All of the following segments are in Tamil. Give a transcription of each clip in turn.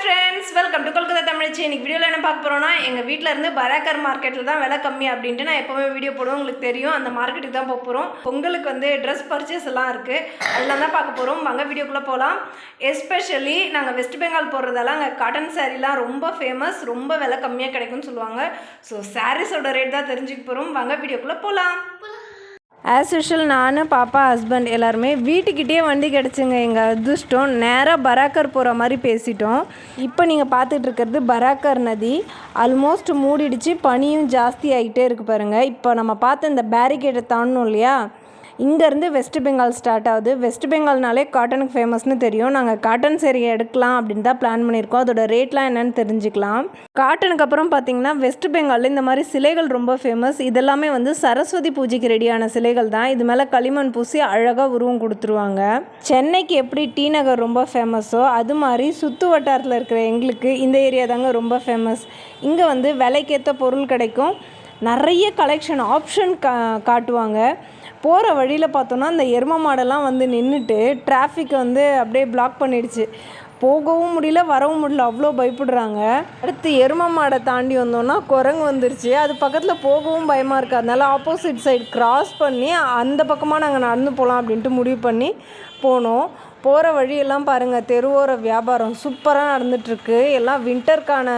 ஃப்ரெண்ட்ஸ் வெல்கம் டு கொல்கத்தா தமிழ்ச்சி இன்னைக்கு வீடியோவில் என்ன பார்க்க போகிறோம்னா எங்கள் வீட்டில் இருந்து பராக்கர் மார்க்கெட்டில் தான் விலை கம்மி அப்படின்ட்டு நான் எப்போவுமே வீடியோ போடுவோம் உங்களுக்கு தெரியும் அந்த மார்க்கெட்டுக்கு தான் போக போகிறோம் பொங்கலுக்கு வந்து ட்ரெஸ் பர்ச்சேஸ் எல்லாம் இருக்குது அதெல்லாம் தான் பார்க்க போகிறோம் வாங்க வீடியோக்குள்ளே போகலாம் எஸ்பெஷலி நாங்கள் வெஸ்ட் பெங்கால் போடுறதால அங்கே காட்டன் சாரீலாம் ரொம்ப ஃபேமஸ் ரொம்ப விலை கம்மியாக கிடைக்கும்னு சொல்லுவாங்க. ஸோ சாரீஸோட ரேட் தான் தெரிஞ்சுக்க போகிறோம் வாங்க வீடியோக்குள்ளே போகலாம் ஆஸ் யூஷுவல் நான் பாப்பா ஹஸ்பண்ட் எல்லாருமே வீட்டுக்கிட்டே வண்டி கிடச்சிங்க. எங்கள் அதிர்ஷ்டம் நேராக பராக்கர் போகிற மாதிரி பேசிட்டோம். இப்போ நீங்கள் பார்த்துட்டு இருக்கிறது பராக்கர் நதி. ஆல்மோஸ்ட் மூடிடுச்சு பனியும் ஜாஸ்தி ஆகிட்டே இருக்கு பாருங்கள் இப்போ நம்ம பார்த்த இந்த பேரிகேட்டை தாண்டணும் இல்லையா? இங்கேருந்து வெஸ்ட் பெங்கால் ஸ்டார்ட் ஆகுது. வெஸ்ட் பெங்கால்னாலே காட்டனுக்கு ஃபேமஸ்னு தெரியும். நாங்கள் காட்டன் சேரீ எடுக்கலாம் அப்படின்னு தான் பிளான் பண்ணியிருக்கோம். அதோட ரேட்லாம் என்னென்னு தெரிஞ்சுக்கலாம். காட்டனுக்கு அப்புறம் பார்த்தீங்கன்னா வெஸ்ட் பெங்காலில் இந்த மாதிரி சிலைகள் ரொம்ப ஃபேமஸ் இதெல்லாமே வந்து சரஸ்வதி பூஜைக்கு ரெடியான சிலைகள் தான். இது மேலே களிமண் பூசி அழகாக உருவம் கொடுத்துருவாங்க. சென்னைக்கு எப்படி டி நகர் ரொம்ப ஃபேமஸோ அது மாதிரி சுற்று வட்டாரத்தில் இருக்கிற எங்களுக்கு இந்த ஏரியா தாங்க ரொம்ப ஃபேமஸ் இங்கே வந்து விலைக்கேற்ற பொருள் கிடைக்கும். நிறைய கலெக்ஷன் ஆப்ஷன் கா காட்டுவாங்க. போகிற வழியில் பார்த்தோன்னா அந்த எரும மாடெல்லாம் வந்து நின்றுட்டு டிராஃபிக் வந்து அப்படியே பிளாக் பண்ணிடுச்சு. போகவும் முடியல வரவும் முடியல அவ்வளோ பயப்படுறாங்க. அடுத்து எரும மாடை தாண்டி வந்தோன்னா குரங்கு வந்துருச்சு. அது பக்கத்தில் போகவும் பயமாக இருக்குது அதனால ஆப்போசிட் சைடு கிராஸ் பண்ணி அந்த பக்கமாக நாங்கள் நடந்து போகலாம் அப்படின்ட்டு முடிவு பண்ணி போனோம். போகிற வழியெல்லாம் பாருங்கள் தெருவோர வியாபாரம் சூப்பராக நடந்துட்டுருக்கு. எல்லாம் வின்டருக்கான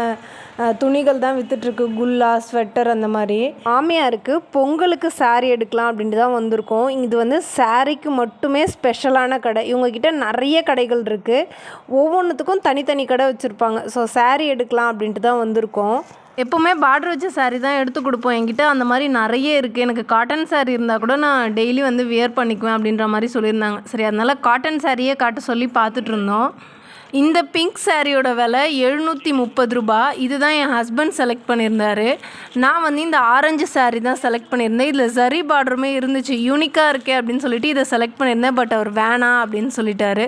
துணிகள் தான் வித்துட்ருக்கு குல்லா ஸ்வெட்டர் அந்த மாதிரி. மாமியாருக்கு பொங்கலுக்கு saree எடுக்கலாம் அப்படின்ட்டு தான் வந்திருக்கோம். இது வந்து சாரீக்கு மட்டுமே ஸ்பெஷலான கடை. இவங்கக்கிட்ட நிறைய கடைகள் இருக்குது ஒவ்வொன்றுத்துக்கும் தனித்தனி கடை வச்சுருப்பாங்க. ஸோ saree எடுக்கலாம் அப்படின்ட்டு தான் வந்திருக்கோம். எப்போவுமே பார்டர் வச்ச saree தான் எடுத்து கொடுப்போம். என்கிட்ட அந்த மாதிரி நிறைய இருக்குது எனக்கு காட்டன் saree இருந்தால் கூட நான் டெய்லி வந்து வியர் பண்ணிக்குவேன் அப்படின்ற மாதிரி சொல்லியிருந்தாங்க. சரி அதனால் காட்டன் சாரியே காட்ட சொல்லி பார்த்துட்ருந்தோம் இந்த பிங்க் சாரியோட விலை எழுநூற்றி முப்பது ரூபா. இதுதான் என் ஹஸ்பண்ட் செலக்ட் பண்ணியிருந்தாரு. நான் வந்து இந்த ஆரஞ்சு சாரி தான் செலக்ட் பண்ணியிருந்தேன். இதில் சரி பார்டருமே இருந்துச்சு. யூனிக்காக இருக்கே அப்படின்னு சொல்லிட்டு இதை செலக்ட் பண்ணியிருந்தேன். பட் அவர் வேணாம் அப்படின்னு சொல்லிட்டாரு.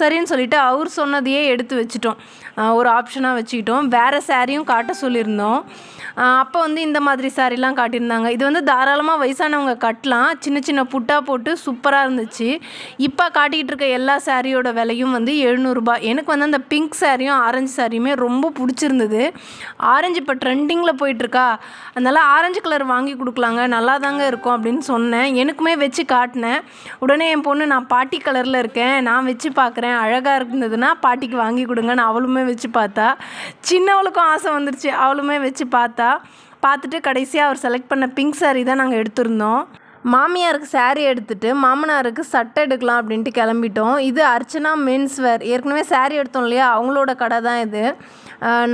சரின்னு சொல்லிட்டு அவர் சொன்னதையே எடுத்து வச்சுட்டோம். ஒரு ஆப்ஷனாக வச்சுக்கிட்டோம். வேறு சாரியும் காட்ட சொல்லியிருந்தோம். அப்போ வந்து இந்த மாதிரி சாரிலாம் காட்டியிருந்தாங்க. இது வந்து தாராளமாக வயசானவங்க கட்டலாம். சின்ன சின்ன புட்டா போட்டு சூப்பராக இருந்துச்சு. இப்போ காட்டிக்கிட்டு இருக்க எல்லா சாரியோட விலையும் வந்து எழுநூறுபா எனக்கு எனக்கு வந்து அந்த பிங்க் சாரியும் ஆரஞ்சு சாரியுமே ரொம்ப பிடிச்சிருந்தது. ஆரஞ்சு இப்போ ட்ரெண்டிங்கில் போயிட்டுருக்கா. அதனால் ஆரஞ்சு கலர் வாங்கி கொடுக்கலாங்க. நல்லா தாங்க இருக்கும் அப்படின்னு சொன்னேன். எனக்குமே வச்சு காட்டினேன். உடனே என் பொண்ணு நான் பாட்டி கலரில் இருக்கேன். நான் வச்சு பார்க்குறேன் அழகாக இருந்ததுன்னா பாட்டிக்கு வாங்கி கொடுங்கன்னு அவளுமே வச்சு பார்த்தா. சின்னவளுக்கும் ஆசை வந்துருச்சு. அவளுமே வச்சு பார்த்தா. பார்த்துட்டு கடைசியாக அவர் செலக்ட் பண்ண பிங்க் saree தான் நாங்கள் எடுத்திருந்தோம். மாமியாருக்கு saree எடுத்துட்டு மாமனாருக்கு சட்டை எடுக்கலாம் அப்படின்ட்டு கிளம்பிட்டோம். இது அர்ச்சனா மென்ஸ் வேர் ஏற்கனவே saree எடுத்தோம் இல்லையா? அவங்களோட கடை தான் இது.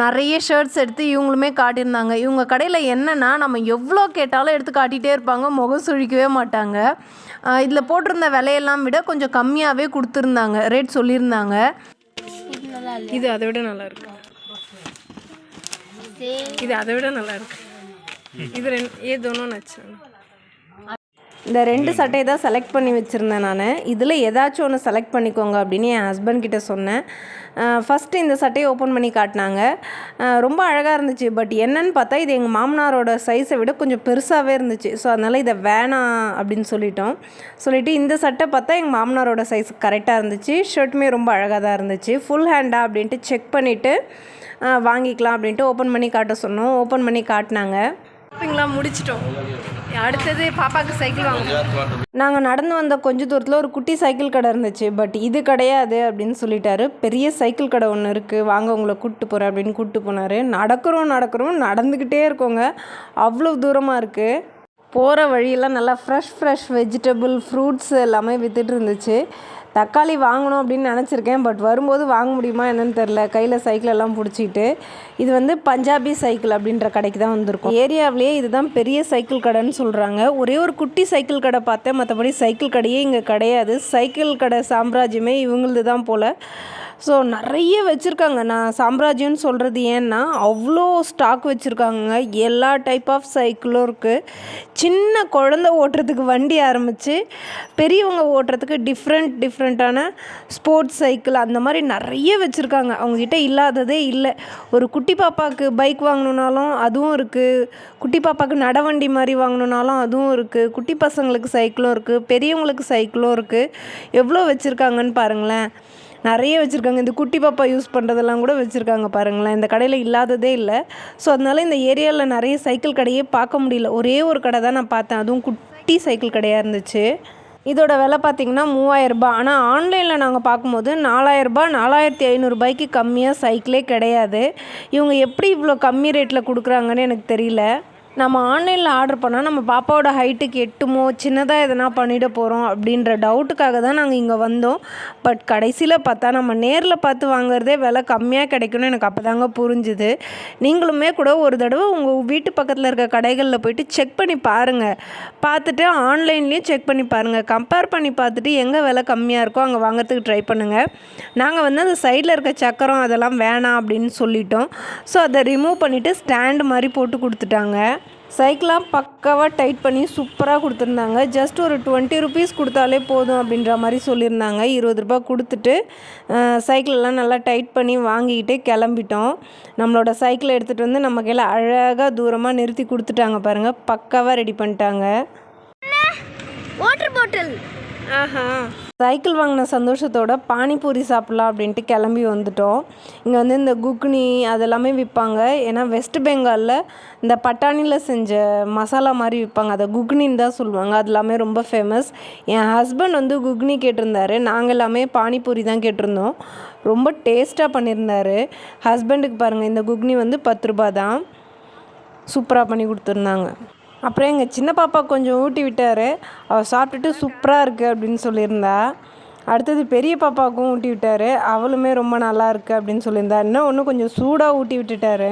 நிறைய ஷர்ட்ஸ் எடுத்து இவங்களுமே காட்டியிருந்தாங்க. இவங்க கடையில் என்னென்னா நம்ம எவ்வளோ கேட்டாலும் எடுத்து காட்டிகிட்டே இருப்பாங்க. முகம் சுழிக்கவே மாட்டாங்க. இதில் போட்டிருந்த விலையெல்லாம் விட கொஞ்சம் கம்மியாகவே கொடுத்துருந்தாங்க. ரேட் சொல்லியிருந்தாங்க. இது அதை விட நல்லா இருக்கு. இது அதை விட நல்லா இருக்கு. இது ரெண்டு ஏ தோணும் நச்சு இந்த ரெண்டு சட்டையை தான் செலக்ட் பண்ணி வச்சுருந்தேன் நான். இதில் ஏதாச்சும் ஒன்று செலக்ட் பண்ணிக்கோங்க அப்படின்னு என் ஹஸ்பண்ட் கிட்ட சொன்னேன். ஃபஸ்ட்டு இந்த சட்டையை ஓப்பன் பண்ணி காட்டினாங்க. ரொம்ப அழகாக இருந்துச்சு. பட் என்னன்னு பார்த்தா இது எங்கள் மாமனாரோட சைஸை விட கொஞ்சம் பெருசாகவே இருந்துச்சு. ஸோ அதனால் இதை வேணாம் அப்படின்னு சொல்லிட்டோம். சொல்லிவிட்டு இந்த சட்டை பார்த்தா எங்கள் மாமனாரோட சைஸ் கரெக்டாக இருந்துச்சு. ஷர்ட்டுமே ரொம்ப அழகாக தான் இருந்துச்சு. ஃபுல் ஹேண்டா அப்படின்ட்டு செக் பண்ணிவிட்டு வாங்கிக்கலாம் அப்படின்ட்டு ஓப்பன் பண்ணி காட்ட சொன்னோம். ஓப்பன் பண்ணி காட்டினாங்க. ஷாப்பிங்லாம் முடிச்சிட்டோம். அடுத்தது பாப்பாவுக்கு சைக்கிள் வாங்க நாங்கள் நடந்து வந்த கொஞ்ச தூரத்தில் ஒரு குட்டி சைக்கிள் கடை இருந்துச்சு. பட் இது கிடையாது அப்படின்னு சொல்லிட்டாரு. பெரிய சைக்கிள் கடை ஒன்று இருக்குது வாங்க உங்களை கூப்பிட்டு போகிறேன் அப்படின்னு கூப்பிட்டு போனார். நடக்கிறோம் நடக்கிறோம். நடந்துக்கிட்டே இருக்கோங்க. அவ்வளோ தூரமாக இருக்குது போகிற வழியெல்லாம் நல்லா ஃப்ரெஷ் ஃப்ரெஷ் வெஜிடபிள் ஃப்ரூட்ஸ் எல்லாமே வித்துட்டு இருந்துச்சு. தக்காளி வாங்கணும் அப்படின்னு நினச்சிருக்கேன் பட் வரும்போது வாங்க முடியுமா என்னன்னு தெரில கையில் சைக்கிள் எல்லாம் பிடிச்சிக்கிட்டு இது வந்து பஞ்சாபி சைக்கிள் அப்படின்ற கடைக்கு தான் வந்திருக்கும். ஏரியாவிலேயே இதுதான் பெரிய சைக்கிள் கடைன்னு சொல்கிறாங்க ஒரே ஒரு குட்டி சைக்கிள் கடை பார்த்தேன் மற்றபடி சைக்கிள் கடையே இங்கே கிடையாது. சைக்கிள் கடை சாம்ராஜ்யமே இவங்களது தான் போல். ஸோ நிறைய வச்சுருக்காங்க. நான் சாம்ராஜ்யம்னு சொல்கிறது ஏன்னா அவ்வளோ ஸ்டாக் வச்சுருக்காங்க. எல்லா டைப் ஆஃப் சைக்கிளும் இருக்குது சின்ன குழந்த ஓட்டுறதுக்கு வண்டி ஆரம்பித்து பெரியவங்க ஓட்டுறதுக்கு டிஃப்ரெண்ட் டிஃப்ரெண்ட்டான ஸ்போர்ட்ஸ் சைக்கிள் அந்த மாதிரி நிறைய வச்சுருக்காங்க. அவங்கக்கிட்ட இல்லாததே இல்லை. ஒரு குட்டி பாப்பாவுக்கு பைக் வாங்கணுன்னாலும் அதுவும் இருக்குது குட்டி பாப்பாவுக்கு நடவண்டி மாதிரி வாங்கணுன்னாலும் அதுவும் இருக்குது குட்டி பசங்களுக்கு சைக்கிளும் இருக்குது பெரியவங்களுக்கு சைக்கிளும் இருக்குது எவ்வளோ வச்சுருக்காங்கன்னு பாருங்களேன். நிறைய வச்சுருக்காங்க. இந்த குட்டி பாப்பா யூஸ் பண்ணுறதெல்லாம் கூட வச்சுருக்காங்க பாருங்களேன். இந்த கடையில் இல்லாததே இல்லை. ஸோ அதனால் இந்த ஏரியாவில் நிறைய சைக்கிள் கடையே பார்க்க முடியல. ஒரே ஒரு கடை தான் நான் பார்த்தேன். அதுவும் குட்டி சைக்கிள் கடையாக இருந்துச்சு. இதோட விலை பார்த்திங்கன்னா மூவாயிரரூபா ஆனால் ஆன்லைனில் நாங்கள் பார்க்கும்போது நாலாயிரரூபா நாலாயிரத்தி ஐநூறுரூபாய்க்கு கம்மியாக சைக்கிளே கிடையாது. இவங்க எப்படி இவ்வளோ கம்மி ரேட்டில் கொடுக்குறாங்கன்னு எனக்கு தெரியல. நம்ம ஆன்லைனில் ஆர்டர் பண்ணால் நம்ம பாப்பாவோட ஹைட்டுக்கு எட்டுமோ சின்னதாக எதனா பண்ணிட போகிறோம் அப்படின்ற டவுட்டுக்காக தான் நாங்கள் இங்கே வந்தோம். பட் கடைசியில் பார்த்தா நம்ம நேரில் பார்த்து வாங்குறதே விலை கம்மியாக கிடைக்கும்னு எனக்கு அப்போ தாங்க புரிஞ்சுது. நீங்களுமே கூட ஒரு தடவை உங்கள் வீட்டு பக்கத்தில் இருக்க கடைகளில் போயிட்டு செக் பண்ணி பாருங்கள் பார்த்துட்டு ஆன்லைன்லேயும் செக் பண்ணி பாருங்கள் கம்பேர் பண்ணி பார்த்துட்டு எங்கே விலை கம்மியாக இருக்கோ அங்கே வாங்குறதுக்கு ட்ரை பண்ணுங்கள் நாங்கள் வந்து அந்த சைடில் இருக்க சக்கரம் அதெல்லாம் வேணாம் அப்படின்னு சொல்லிட்டோம். ஸோ அதை ரிமூவ் பண்ணிவிட்டு ஸ்டாண்டு மாதிரி போட்டு கொடுத்துட்டாங்க. சைக்கிளாக பக்காவாக டைட் பண்ணி சூப்பராக கொடுத்துருந்தாங்க. ஜஸ்ட் ஒரு டுவெண்ட்டி ருபீஸ் கொடுத்தாலே போதும் அப்படின்ற மாதிரி சொல்லியிருந்தாங்க. இருபது ரூபாய் கொடுத்துட்டு சைக்கிளெல்லாம் நல்லா டைட் பண்ணி வாங்கிக்கிட்டு கிளம்பிட்டோம். நம்மளோட சைக்கிளை எடுத்துகிட்டு வந்து நம்ம கையில் அழகாக தூரமாக நிறுத்தி கொடுத்துட்டாங்க பாருங்கள் பக்காவாக ரெடி பண்ணிட்டாங்க. வாட்டர் பாட்டில் சைக்கிள் வாங்கின சந்தோஷத்தோட பானிபூரி சாப்பிட்லாம் அப்படின்ட்டு கிளம்பி வந்துட்டோம். இங்கே வந்து இந்த குக்னி அதெல்லாமே விற்பாங்க. ஏன்னா வெஸ்ட் பெங்காலில் இந்த பட்டாணியில் செஞ்ச மசாலா மாதிரி விற்பாங்க. அதை குக்னின்னு தான் சொல்லுவாங்க. அது எல்லாமே ரொம்ப ஃபேமஸ் என் ஹஸ்பண்ட் வந்து குக்னி கேட்டிருந்தாரு. நாங்கள் எல்லாமே பானிபூரி தான் கேட்டிருந்தோம். ரொம்ப டேஸ்ட்டாக பண்ணியிருந்தாரு. ஹஸ்பண்டுக்கு பாருங்கள் இந்த குக்னி வந்து பத்து ரூபா தான். சூப்பராக பண்ணி கொடுத்துருந்தாங்க. அப்புறம் எங்கள் சின்ன பாப்பா கொஞ்சம் ஊட்டி விட்டார். அவள் சாப்பிட்டுட்டு சூப்பராக இருக்குது அப்படின்னு சொல்லியிருந்தா. அடுத்தது பெரிய பாப்பாவுக்கும் ஊட்டி விட்டார். அவளுமே ரொம்ப நல்லா இருக்குது அப்படின்னு சொல்லியிருந்தா. இன்னும் ஒன்று கொஞ்சம் சூடாக ஊட்டி விட்டுட்டாரு.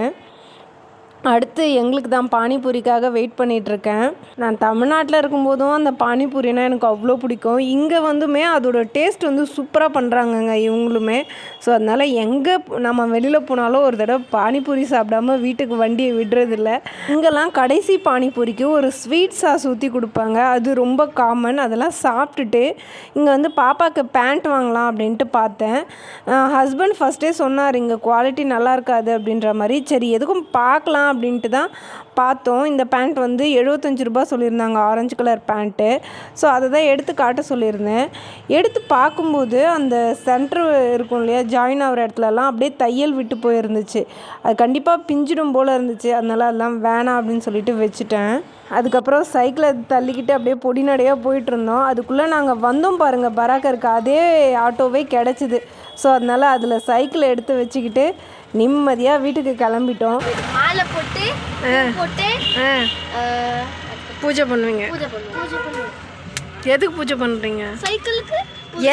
அடுத்து எங்களுக்கு தான் பானிபூரிக்காக வெயிட் பண்ணிகிட்ருக்கேன் நான் தமிழ்நாட்டில் இருக்கும்போதும் அந்த பானிபூரினா எனக்கு அவ்வளோ பிடிக்கும். இங்கே வந்துமே அதோட டேஸ்ட் வந்து சூப்பராக பண்ணுறாங்கங்க இவங்களுமே. ஸோ அதனால் எங்கே நம்ம வெளியில் போனாலும் ஒரு தடவை பானிபூரி சாப்பிடாம வீட்டுக்கு வண்டியை விடுறதில்ல. இங்கெல்லாம் கடைசி பானிபூரிக்கு ஒரு ஸ்வீட் சாஸ் ஊற்றி கொடுப்பாங்க. அது ரொம்ப காமன் அதெல்லாம் சாப்பிட்டுட்டு இங்கே வந்து பாப்பாவுக்கு பேண்ட் வாங்கலாம் அப்படின்ட்டு பார்த்தேன். ஹஸ்பண்ட் ஃபஸ்ட்டே சொன்னார் இங்கே குவாலிட்டி நல்லா இருக்காது அப்படின்ற மாதிரி. சரி எதுக்கும் பார்க்கலாம் அப்படின்ட்டு தான் பார்த்தோம். இந்த பேண்ட் வந்து எழுபத்தஞ்சு ரூபா சொல்லியிருந்தாங்க. ஆரஞ்சு கலர் பேண்ட்டு ஸோ அதை தான் எடுத்து காட்ட சொல்லியிருந்தேன். எடுத்து பார்க்கும்போது அந்த சென்டர் இருக்கும் இல்லையா ஜாயின் ஆகிற இடத்துலலாம் அப்படியே தையல் விட்டு போயிருந்துச்சு. அது கண்டிப்பாக பிஞ்சிடும் போல் இருந்துச்சு. அதனால் அதெல்லாம் வேணாம் அப்படின்னு சொல்லிட்டு வச்சுட்டேன். அதுக்கப்புறம் சைக்கிளை தள்ளிக்கிட்டு அப்படியே பொடி நடையாக போயிட்டு இருந்தோம். அதுக்குள்ளே நாங்கள் வந்தோம் பாருங்கள் பராக்கருக்கு. அதே ஆட்டோவே கிடச்சிது. ஸோ அதனால் அதில் சைக்கிளை எடுத்து வச்சுக்கிட்டு நிம்மதியாக வீட்டுக்கு கிளம்பிட்டோம். மாலை போட்டு போட்டு பூஜை பண்ணுவீங்க? எதுக்கு பூஜை பண்ணுறீங்க சைக்கிளுக்கு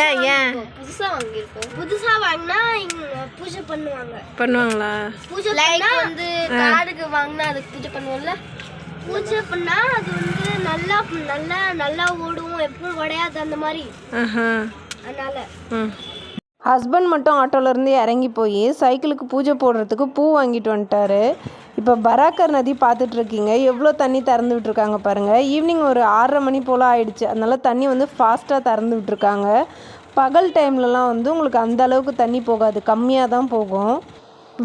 ஏன் ஏன்? புதுசா வாங்கியிருக்கோம். புதுசா வாங்கினா இங்க பூஜை பண்ணுவாங்க. பண்ணுவாங்களா? பூஜை லைக் வந்து காடுக்கு வாங்கினா அதுக்கு பூஜை பண்ணுவோம்ல? பூஜை பண்ணா அது வந்து நல்லா நல்லா நல்லா ஓடும் எப்பவும் உடையாது அந்த மாதிரி. அதனால. ம். ஹஸ்பண்ட் மட்டும் ஆட்டோலேருந்து இறங்கி போய் சைக்கிளுக்கு பூஜை போடுறதுக்கு பூ வாங்கிட்டு வந்துட்டாரு. இப்போ பராக்கர் நதி பார்த்துட்ருக்கீங்க. எவ்வளோ தண்ணி திறந்து விட்டுருக்காங்க பாருங்கள் ஈவினிங் ஒரு ஆறரை மணி போல் ஆயிடுச்சு. அதனால் தண்ணி வந்து ஃபாஸ்ட்டாக திறந்து விட்டுருக்காங்க. பகல் டைம்லலாம் வந்து உங்களுக்கு அந்த அளவுக்கு தண்ணி போகாது. கம்மியாக தான் போகும்.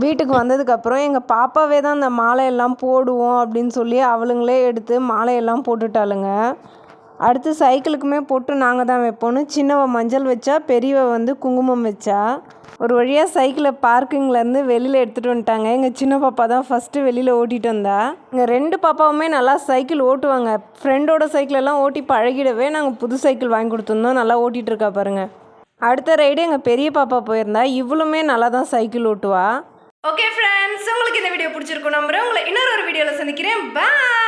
வீட்டுக்கு வந்ததுக்கப்புறம் எங்கள் பாப்பாவே தான் அந்த மாலையெல்லாம் போடுவோம் அப்படின்னு சொல்லி அவளுங்களே எடுத்து மாலையெல்லாம் போட்டுட்டாளுங்க. அடுத்து சைக்கிளுக்குமே பொட்டு நாங்கள் தான் வைப்போம்னு சின்னவ மஞ்சள் வச்சா பெரியவ வந்து குங்குமம் வச்சா. ஒரு வழியாக சைக்கிளை பார்க்கிங்லேருந்து வெளியில் எடுத்துகிட்டு வந்துட்டாங்க. எங்கள் சின்ன பாப்பா தான் ஃபஸ்ட்டு வெளியில் ஓட்டிகிட்டு வந்தா. இங்கே ரெண்டு பாப்பாவுமே நல்லா சைக்கிள் ஓட்டுவாங்க. ஃப்ரெண்டோட சைக்கிளெல்லாம் ஓட்டி பழகிடவே நாங்கள் புது சைக்கிள் வாங்கி கொடுத்துருந்தோம். நல்லா ஓட்டிகிட்டு இருக்கா பாருங்கள் அடுத்த ரைடு எங்கள் பெரிய பாப்பா போயிருந்தா. இவளுமே நல்லா தான் சைக்கிள் ஓட்டுவா. ஓகே ஃப்ரெண்ட்ஸ் உங்களுக்கு இந்த வீடியோ பிடிச்சிருக்கும் நம்புறேன். உங்களை இன்னொரு ஒரு வீடியோவில் சந்திக்கிறேன். பாய்